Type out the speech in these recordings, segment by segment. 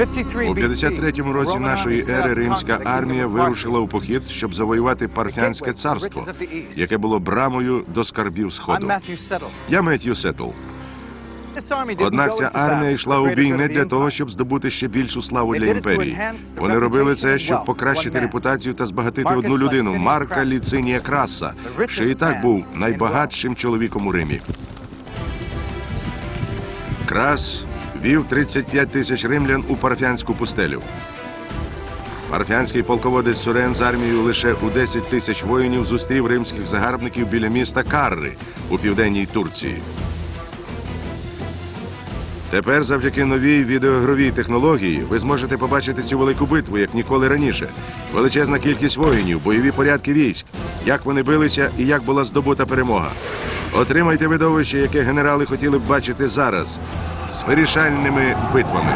У 53-му році нашої ери римська армія вирушила у похід, щоб завоювати парфянське царство, яке було брамою до скарбів сходу. Я Меттью Сеттл. Однак ця армія йшла у бій не для того, щоб здобути ще більшу славу для імперії. Вони робили це, щоб покращити репутацію та збагатити одну людину. Марка Ліцинія Краса, що і так був найбагатшим чоловіком у Римі. Крас вів 35 тисяч римлян у парфянську пустелю. Парфянський полководець Сурен з армією лише у 10 тисяч воїнів зустрів римських загарбників біля міста Карри у південній Турції. Тепер, завдяки новій відеогровій технології, ви зможете побачити цю велику битву, як ніколи раніше. Величезна кількість воїнів, бойові порядки військ, як вони билися і як була здобута перемога. Отримайте видовище, яке генерали хотіли б бачити зараз, з вирішальними битвами.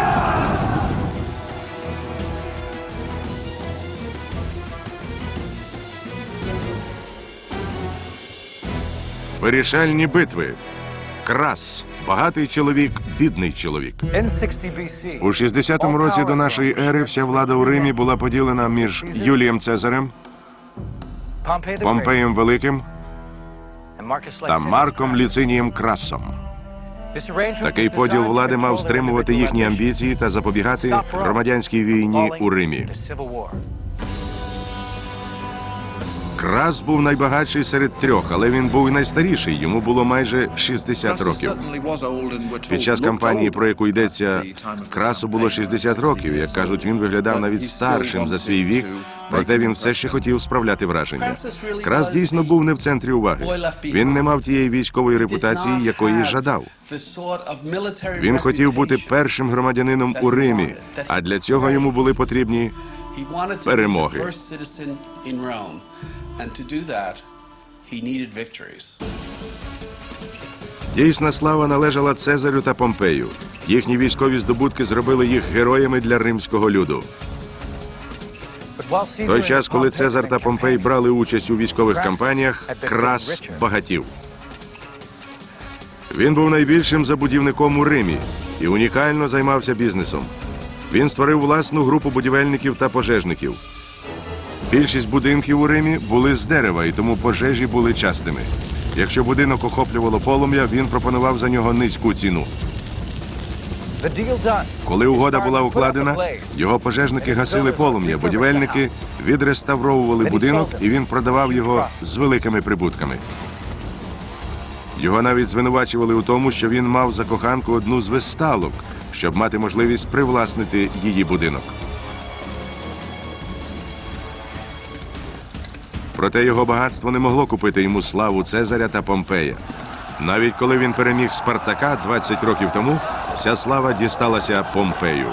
Вирішальні битви. Крас. Багатий чоловік, бідний чоловік. У 60-му році до нашої ери вся влада у Римі була поділена між Юлієм Цезарем, Помпеєм Великим та Марком Ліцинієм Красом. Такий поділ влади мав стримувати їхні амбіції та запобігати громадянській війні у Римі. Крас був найбагатший серед трьох, але він був і найстаріший. Йому було майже 60 років. Під час кампанії, про яку йдеться, красу було 60 років. Як кажуть, він виглядав навіть старшим за свій вік, проте він все ще хотів справляти враження. Крас дійсно був не в центрі уваги. Він не мав тієї військової репутації, якої жадав. Він хотів бути першим громадянином у Римі, а для цього йому були потрібні перемоги. Дійсна слава належала Цезарю та Помпею. Їхні військові здобутки зробили їх героями для римського люду. Той час, коли Цезар та Помпей брали участь у військових кампаніях, Крас багатів. Він був найбільшим забудівником у Римі і унікально займався бізнесом. Він створив власну групу будівельників та пожежників. Більшість будинків у Римі були з дерева, і тому пожежі були частими. Якщо будинок охоплювало полум'я, він пропонував за нього низьку ціну. Коли угода була укладена, його пожежники гасили полум'я, будівельники відреставровували будинок, і він продавав його з великими прибутками. Його навіть звинувачували у тому, що він мав за коханку одну з весталок, щоб мати можливість привласнити її будинок. Проте його багатство не могло купити йому славу Цезаря та Помпея. Навіть коли він переміг Спартака 20 років тому, вся слава дісталася Помпею.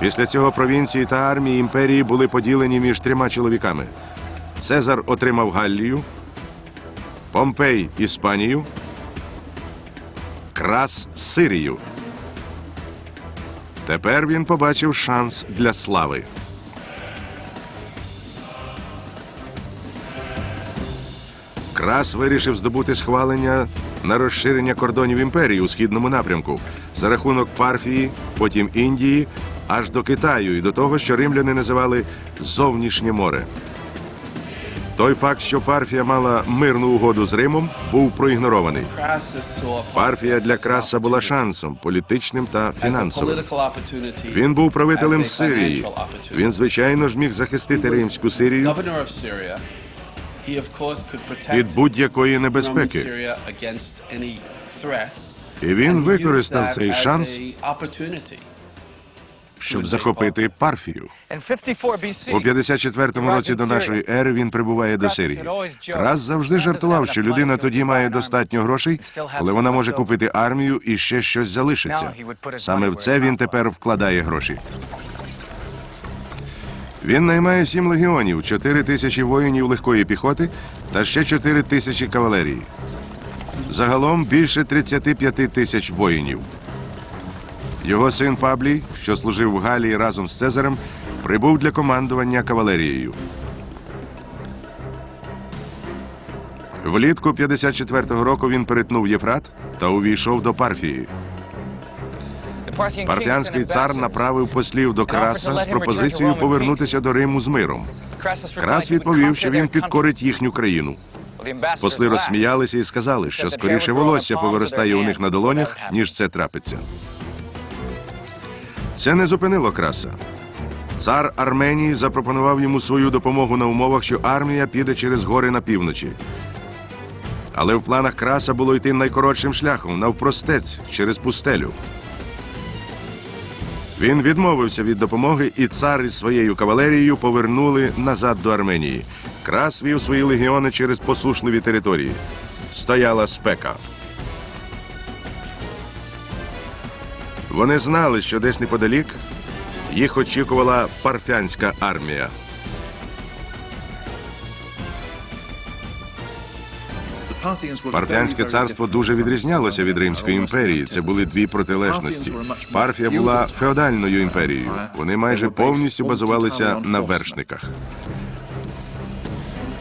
Після цього провінції та армії імперії були поділені між трьома чоловіками. Цезар отримав Галлію, Помпей Іспанію, Крас Сирію. Тепер він побачив шанс для слави. Крас вирішив здобути схвалення на розширення кордонів імперії у східному напрямку за рахунок Парфії, потім Індії, аж до Китаю і до того, що римляни називали зовнішнє море. Той факт, що Парфія мала мирну угоду з Римом, був проігнорований. Парфія для Краса була шансом політичним та фінансовим. Він був правителем Сирії. Він, звичайно ж, міг захистити римську Сирію від будь-якої небезпеки. І він використав цей шанс, щоб захопити Парфію. У 54-му році до нашої ери він прибуває до Сирії. Крас завжди жартував, що людина тоді має достатньо грошей, коли вона може купити армію і ще щось залишиться. Саме в це він тепер вкладає гроші. Він наймає сім легіонів, чотири тисячі воїнів легкої піхоти та ще чотири тисячі кавалерії. Загалом більше 35 тисяч воїнів. Його син Паблій, що служив в Галії разом з Цезарем, прибув для командування кавалерією. Влітку 54-го року він перетнув Єфрат та увійшов до Парфії. Парфянський цар направив послів до Краса з пропозицією повернутися до Риму з миром. Крас відповів, що він підкорить їхню країну. Посли розсміялися і сказали, що скоріше волосся повиростає у них на долонях, ніж це трапиться. Це не зупинило краса. Цар Арменії запропонував йому свою допомогу на умовах, що армія піде через гори на півночі. Але в планах краса було йти найкоротшим шляхом навпростець через пустелю. Він відмовився від допомоги, і цар із своєю кавалерією повернули назад до Арменії. Крас вів свої легіони через посушливі території. Стояла спека. Вони знали, що десь неподалік їх очікувала парфянська армія. Парфянське царство дуже відрізнялося від Римської імперії. Це були дві протилежності. Парфія була феодальною імперією. Вони майже повністю базувалися на вершниках.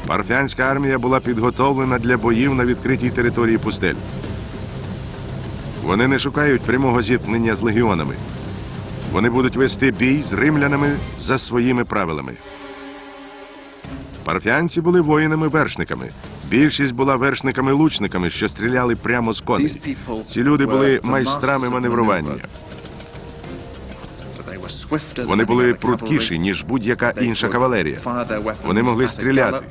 Парфянська армія була підготовлена для боїв на відкритій території пустель. Вони не шукають прямого зіткнення з легіонами. Вони будуть вести бій з римлянами за своїми правилами. Парфянці були воїнами-вершниками. Більшість була вершниками-лучниками, що стріляли прямо з коней. Ці люди були майстрами маневрування. Вони були пруткіші, ніж будь-яка інша кавалерія. Вони могли стріляти,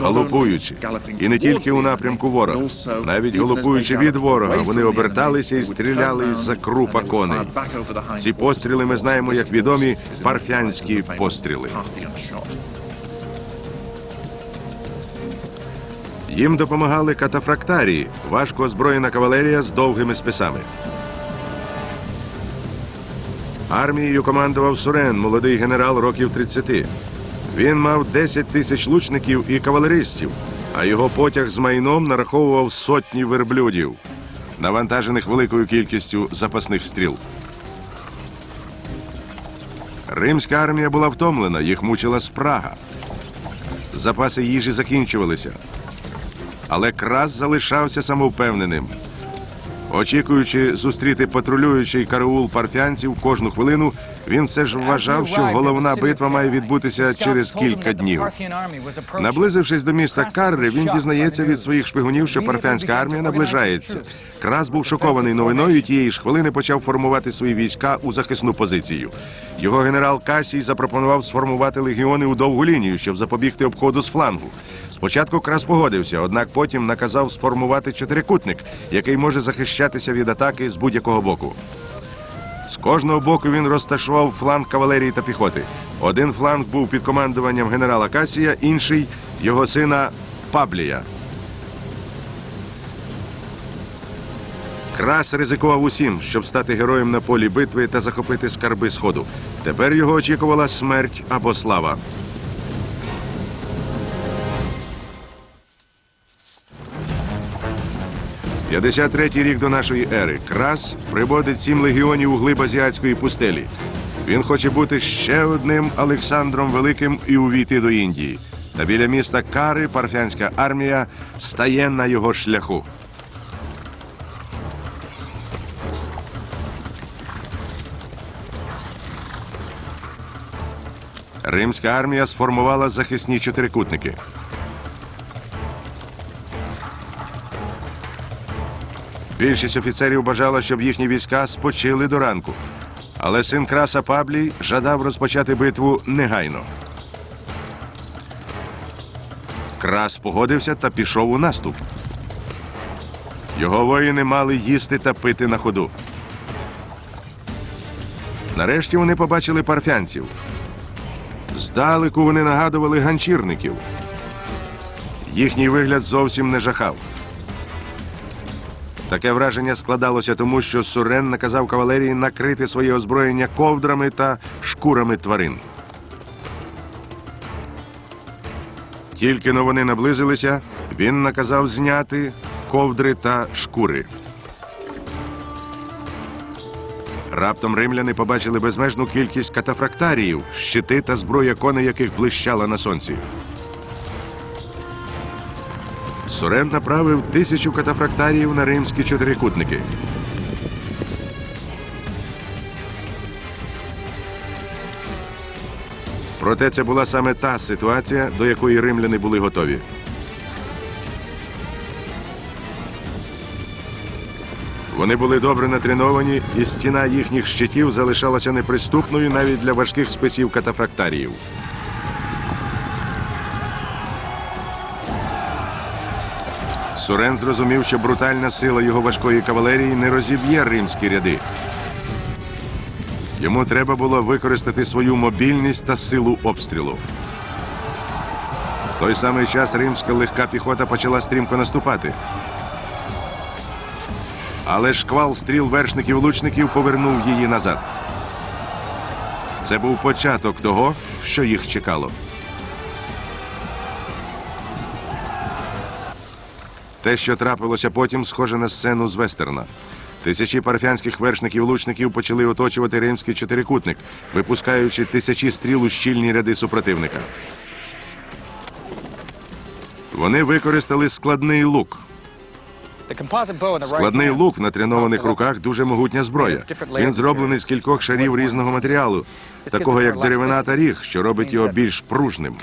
галопуючи, і не тільки у напрямку ворога, навіть галопуючи від ворога, вони оберталися і стріляли із-за крупа коней. Ці постріли ми знаємо як відомі парфянські постріли. Їм допомагали катафрактарії, важко озброєна кавалерія з довгими списами. Армією командував Сурен, молодий генерал років 30. Він мав 10 тисяч лучників і кавалеристів, а його потяг з майном нараховував сотні верблюдів, навантажених великою кількістю запасних стріл. Римська армія була втомлена, їх мучила спрага. Запаси їжі закінчувалися. Але крас залишався самовпевненим. Очікуючи зустріти патрулюючий караул парфянців кожну хвилину, він все ж вважав, що головна битва має відбутися через кілька днів. Наблизившись до міста Карри, він дізнається від своїх шпигунів, що парфянська армія наближається. Крас був шокований новиною і тієї ж хвилини почав формувати свої війська у захисну позицію. Його генерал Касій запропонував сформувати легіони у довгу лінію, щоб запобігти обходу з флангу. Спочатку Крас погодився, однак потім наказав сформувати чотирикутник, який може захищатися від атаки з будь-якого боку. З кожного боку він розташував фланг кавалерії та піхоти. Один фланг був під командуванням генерала Касія, інший його сина Паблія. Крас ризикував усім, щоб стати героєм на полі битви та захопити скарби сходу. Тепер його очікувала смерть або слава. – 53-й рік до нашої ери. Крас приводить сім легіонів у глиб азіатської пустелі. Він хоче бути ще одним Олександром Великим і увійти до Індії. Та біля міста Кари парфянська армія стає на його шляху. Римська армія сформувала захисні чотирикутники. Більшість офіцерів бажала, щоб їхні війська спочили до ранку. Але син краса Паблій жадав розпочати битву негайно. Крас погодився та пішов у наступ. Його воїни мали їсти та пити на ходу. Нарешті вони побачили парфянців. Здалеку вони нагадували ганчірників. Їхній вигляд зовсім не жахав. Таке враження складалося тому, що Сурен наказав кавалерії накрити своє озброєння ковдрами та шкурами тварин. Тільки но вони наблизилися, він наказав зняти ковдри та шкури. Раптом римляни побачили безмежну кількість катафрактаріїв, щити та зброя коней, яких блищала на сонці. Сурен направив тисячу катафрактаріїв на римські чотирикутники. Проте це була саме та ситуація, до якої римляни були готові. Вони були добре натреновані, і стіна їхніх щитів залишалася неприступною навіть для важких списів катафрактаріїв. Сурен зрозумів, що брутальна сила його важкої кавалерії не розіб'є римські ряди. Йому треба було використати свою мобільність та силу обстрілу. В той самий час римська легка піхота почала стрімко наступати. Але шквал стріл вершників-лучників повернув її назад. Це був початок того, що їх чекало. Те, що трапилося потім, схоже на сцену з вестерна. Тисячі парфянських вершників-лучників почали оточувати римський чотирикутник, випускаючи тисячі стріл у щільні ряди супротивника. Вони використали складний лук. Складний лук на тренованих руках дуже могутня зброя. Він зроблений з кількох шарів різного матеріалу, такого як деревина та ріг, що робить його більш пружним.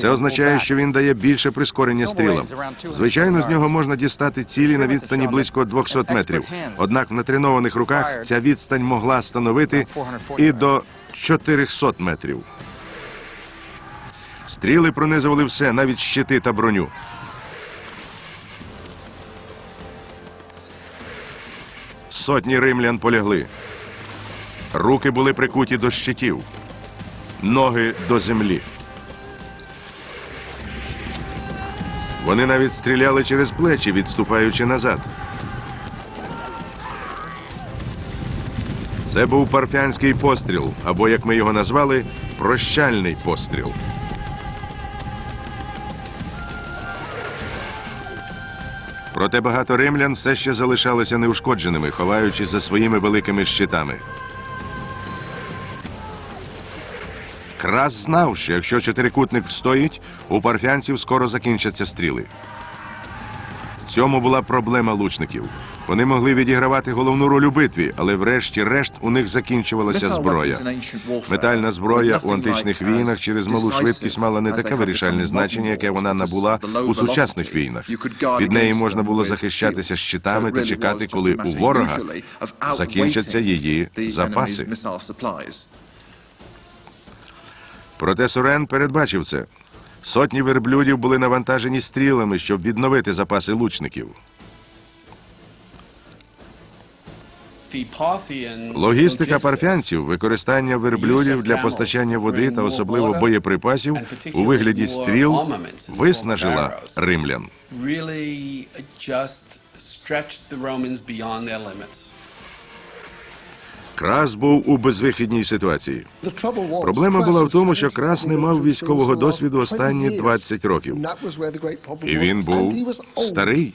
Це означає, що він дає більше прискорення стрілам. Звичайно, з нього можна дістати цілі на відстані близько 200 метрів. Однак в натренованих руках ця відстань могла становити і до 400 метрів. Стріли пронизували все, навіть щити та броню. Сотні римлян полягли. Руки були прикуті до щитів, ноги до землі. Вони навіть стріляли через плечі, відступаючи назад. Це був парфянський постріл, або, як ми його назвали, прощальний постріл. Проте багато римлян все ще залишалися неушкодженими, ховаючись за своїми великими щитами. Крас знав, що якщо чотирикутник встоїть, у парфянців скоро закінчаться стріли. Цьому була проблема лучників. Вони могли відігравати головну роль у битві, але врешті-решт у них закінчувалася зброя. Метальна зброя у античних війнах через малу швидкість мала не таке вирішальне значення, яке вона набула у сучасних війнах. Від неї можна було захищатися щитами та чекати, коли у ворога закінчаться її запаси. Проте Сурен передбачив це. Сотні верблюдів були навантажені стрілами, щоб відновити запаси лучників. Логістика парфянців, використання верблюдів для постачання води та особливо боєприпасів у вигляді стріл виснажила римлян. Крас був у безвихідній ситуації. Проблема була в тому, що Крас не мав військового досвіду останні 20 років. І він був старий.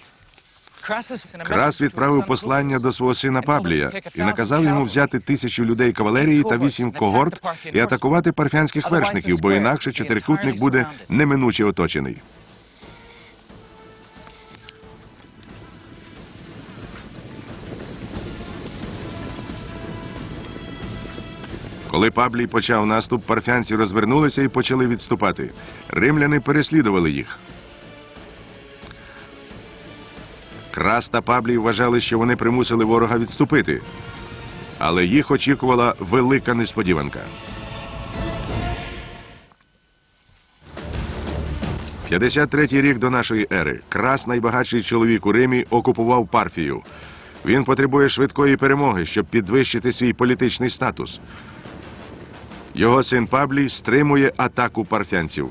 Крас відправив послання до свого сина Паблія і наказав йому взяти тисячу людей кавалерії та вісім когорт і атакувати парфянських вершників, бо інакше чотирикутник буде неминуче оточений. Коли Паблій почав наступ, парфянці розвернулися і почали відступати. Римляни переслідували їх. Крас та Паблій вважали, що вони примусили ворога відступити. Але їх очікувала велика несподіванка. 53-й рік до нашої ери. Крас, найбагатший чоловік у Римі, окупував Парфію. Він потребує швидкої перемоги, щоб підвищити свій політичний статус. Його син Паблій стримує атаку парфянців.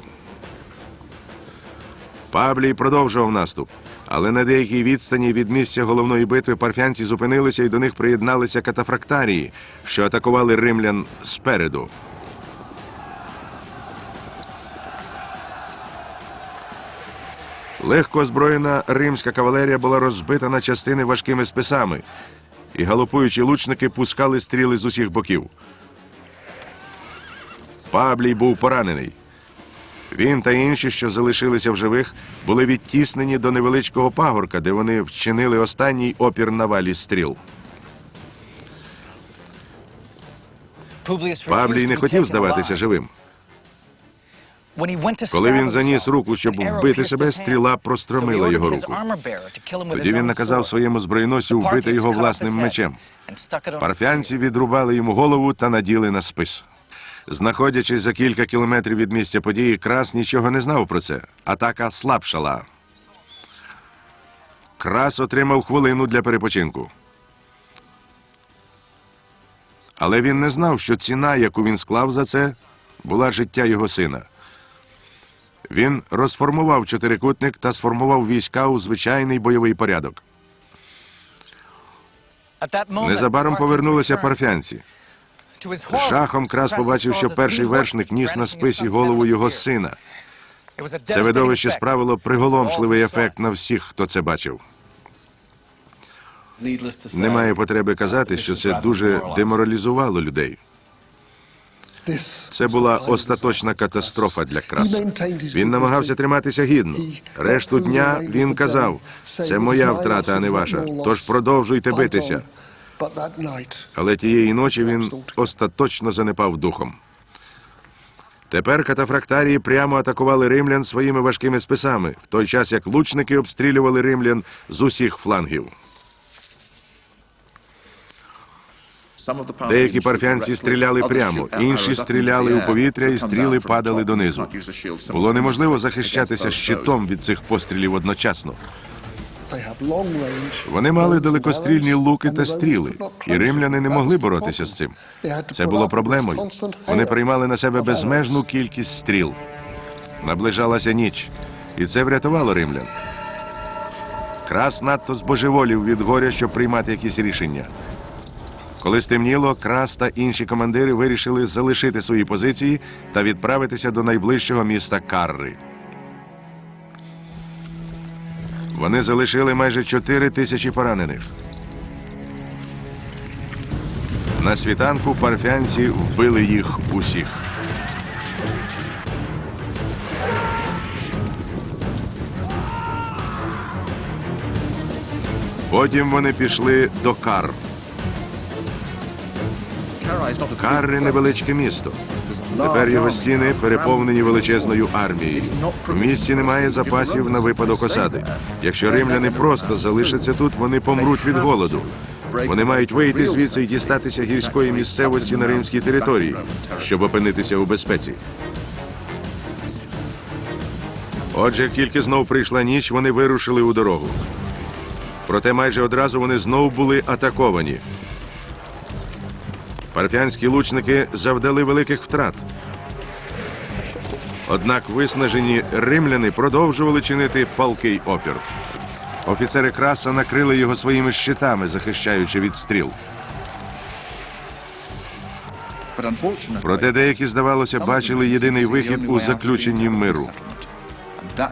Паблій продовжував наступ, але на деякій відстані від місця головної битви парфянці зупинилися і до них приєдналися катафрактарії, що атакували римлян спереду. Легко озброєна римська кавалерія була розбита на частини важкими списами, і галопуючі лучники пускали стріли з усіх боків. Паблій був поранений. Він та інші, що залишилися в живих, були відтіснені до невеличкого пагорка, де вони вчинили останній опір навалі стріл. Паблій не хотів здаватися живим. Коли він заніс руку, щоб вбити себе, стріла простромила його руку. Тоді він наказав своєму збройносцю вбити його власним мечем. Парфянці відрубали йому голову та наділи на спис. Знаходячись за кілька кілометрів від місця події, Крас нічого не знав про це. Атака слабшала. Крас отримав хвилину для перепочинку. Але він не знав, що ціна, яку він склав за це, була життя його сина. Він розформував чотирикутник та сформував війська у звичайний бойовий порядок. Незабаром повернулися парфянці. Жахом Крас побачив, що перший вершник ніс на списі голову його сина. Це видовище справило приголомшливий ефект на всіх, хто це бачив. Немає потреби казати, що це дуже деморалізувало людей. Це була остаточна катастрофа для Краса. Він намагався триматися гідно. Решту дня він казав: це моя втрата, а не ваша. Тож продовжуйте битися. Але тієї ночі він остаточно занепав духом. Тепер катафрактарії прямо атакували римлян своїми важкими списами, в той час як лучники обстрілювали римлян з усіх флангів. Деякі парфянці стріляли прямо, інші стріляли у повітря, і стріли падали донизу. Було неможливо захищатися щитом від цих пострілів одночасно. Вони мали далекострільні луки та стріли, і римляни не могли боротися з цим. Це було проблемою. Вони приймали на себе безмежну кількість стріл. Наближалася ніч, і це врятувало римлян. Крас надто збожеволів від горя, щоб приймати якісь рішення. Коли стемніло, Крас та інші командири вирішили залишити свої позиції та відправитися до найближчого міста Карри. Вони залишили майже 4 тисячі поранених. На світанку парфянці вбили їх усіх. Потім вони пішли до Кар. Карри невеличке місто. Тепер його стіни переповнені величезною армією. В місті немає запасів на випадок осади. Якщо римляни просто залишаться тут, вони помруть від голоду. Вони мають вийти звідси і дістатися гірської місцевості на римській території, щоб опинитися у безпеці. Отже, як тільки знов прийшла ніч, вони вирушили у дорогу. Проте майже одразу вони знов були атаковані. Парфянські лучники завдали великих втрат. Однак виснажені римляни продовжували чинити палкий опір. Офіцери краса накрили його своїми щитами, захищаючи від стріл. Проте деякі, здавалося, бачили єдиний вихід у заключенні миру.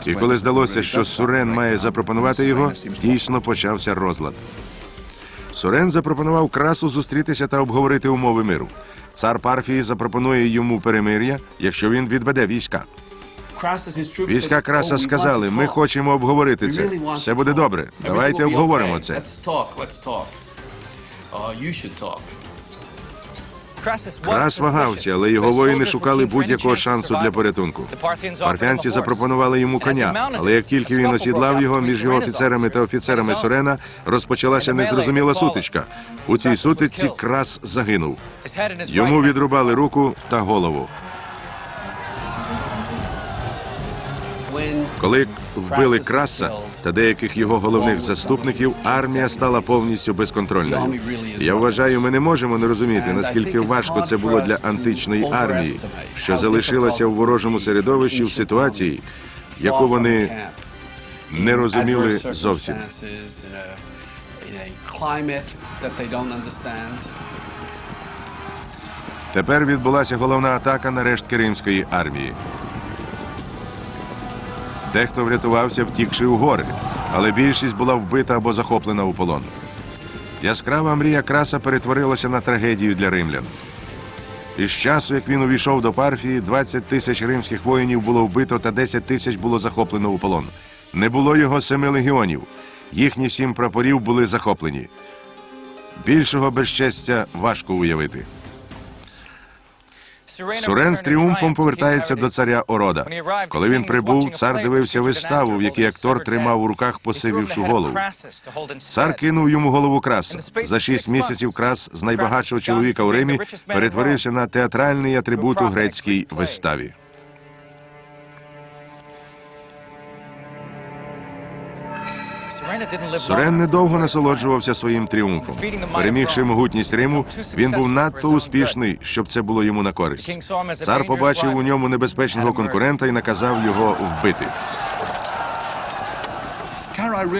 І коли здалося, що Сурен має запропонувати його, дійсно почався розлад. Сурен запропонував красу зустрітися та обговорити умови миру. Цар Парфії запропонує йому перемир'я, якщо він відведе війська. Війська краса сказали: ми хочемо обговорити це. Все буде добре. Давайте обговоримо це. Крас вагався, але його воїни шукали будь-якого шансу для порятунку. Парфянці запропонували йому коня, але як тільки він осідлав його між його офіцерами та офіцерами Сорена, розпочалася незрозуміла сутичка. У цій сутичці крас загинув. Йому відрубали руку та голову. Коли вбили краса та деяких його головних заступників, армія стала повністю безконтрольною. Я вважаю, ми не можемо не розуміти, наскільки важко це було для античної армії, що залишилася в ворожому середовищі в ситуації, яку вони не розуміли зовсім. Тепер відбулася головна атака на рештки римської армії. Дехто врятувався, втікши у гори, але більшість була вбита або захоплена у полон. Яскрава мрія краса перетворилася на трагедію для римлян. Із часу, як він увійшов до Парфії, 20 тисяч римських воїнів було вбито та 10 тисяч було захоплено у полон. Не було його семи легіонів. Їхні сім прапорів були захоплені. Більшого безчестя важко уявити. Сурен з тріумфом повертається до царя Орода. Коли він прибув, цар дивився виставу, в якій актор тримав у руках посивівшу голову. Цар кинув йому голову краса. За шість місяців крас з найбагатшого чоловіка у Римі перетворився на театральний атрибут у грецькій виставі. Сурен недовго насолоджувався своїм тріумфом. Перемігши могутність Риму, він був надто успішний, щоб це було йому на користь. Цар побачив у ньому небезпечного конкурента і наказав його вбити.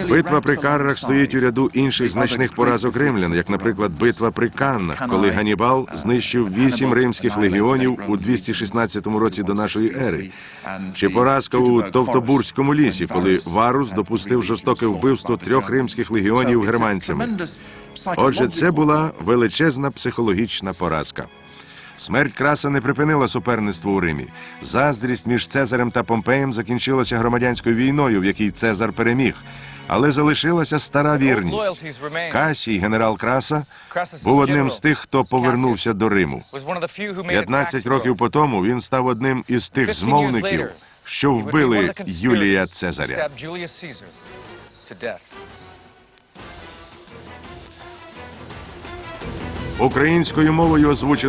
Битва при Каррах стоїть у ряду інших значних поразок римлян, як, наприклад, битва при Каннах, коли Ганібал знищив вісім римських легіонів у 216 році до нашої ери, чи поразка у Товтобурському лісі, коли Варус допустив жорстоке вбивство трьох римських легіонів германцями. Отже, це була величезна психологічна поразка. Смерть краса не припинила суперництво у Римі. Заздрість між Цезарем та Помпеєм закінчилася громадянською війною, в якій Цезар переміг. Але залишилася стара вірність. Касій, генерал Краса, був одним з тих, хто повернувся до Риму. 15 років по тому він став одним із тих змовників, що вбили Юлія Цезаря. Українською мовою озвучено